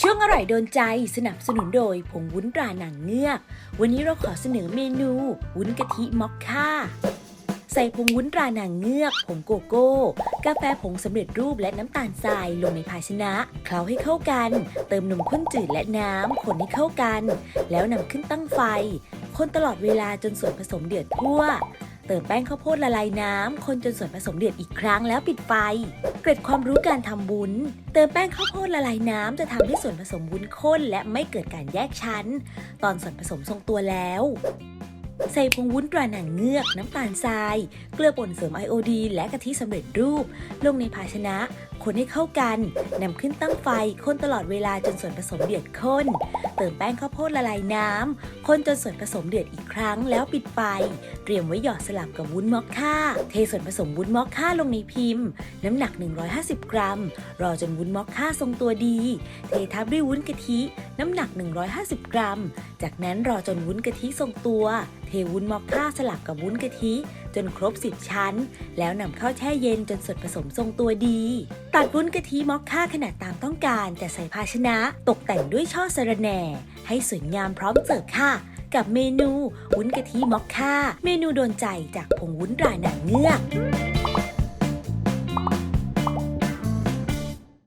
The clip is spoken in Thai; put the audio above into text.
ช่วงอร่อยโดนใจสนับสนุนโดยผงวุ้นตราหนังเงือก วันนี้เราขอเสนอเมนู วุ้นกะทิมอคค่า ใส่ผงวุ้นตราหนังเงือก ผงโกโก้ กาแฟผงสำเร็จรูปและน้ำตาลทรายลงในภาชนะ เคล้าให้เข้ากัน เติมนมข้นจืดและน้ำคนให้เข้ากัน แล้วนำขึ้นตั้งไฟ คนตลอดเวลาจนส่วนผสมเดือดทั่ว เติมแป้งข้าวโพดละลายน้ำ คนจนส่วนผสมเดือดอีกครั้งแล้วปิดไฟ เกร็ดความรู้การทำบุญ เติมแป้งข้าวโพดละลายน้ำจะทำให้ส่วนผสมบุญข้นและไม่เกิดการแยกชั้น ตอนส่วนผสมทรงตัวแล้ว ใส่ผงวุ้นตราหนังเงือกน้ำตาลทราย เกลือป่นเสริมไอโอดีนและกะทิสำเร็จรูป ลงในภาชนะ คนให้เข้ากันนำขึ้นตั้งไฟคนตลอดเวลาจนส่วนผสมเดือดข้น เติมแป้งข้าวโพดละลายน้ำคนจนส่วนผสมเดือดอีกครั้งแล้วปิดไฟ เตรียมไว้หยอดสลับกับวุ้นมอคค่า เทส่วนผสมวุ้นมอคค่าลงในพิมพ์ น้ำหนัก 150 กรัม รอจนวุ้นมอคค่าทรงตัวดี เททับด้วยวุ้นกะทิน้ำหนัก 150 กรัม จากนั้นรอจนวุ้นกะทิทรงตัว เทวุ้นมอคค่าสลับกับวุ้นกะทิ จนครบ 10 ชั้น แล้วนำเข้าแช่เย็นจนส่วนผสมทรงตัวดี ตัดวุ้นกะทิมอคค่าขนาดตามต้องการ แต่ใส่ภาชนะตกแต่งด้วยช่อสะระแหน่ ให้สวยงามพร้อมเสิร์ฟค่ะ กับเมนูวุ้นกะทิมอคค่า เมนูโดนใจจากผงวุ้นรายหนังเงือก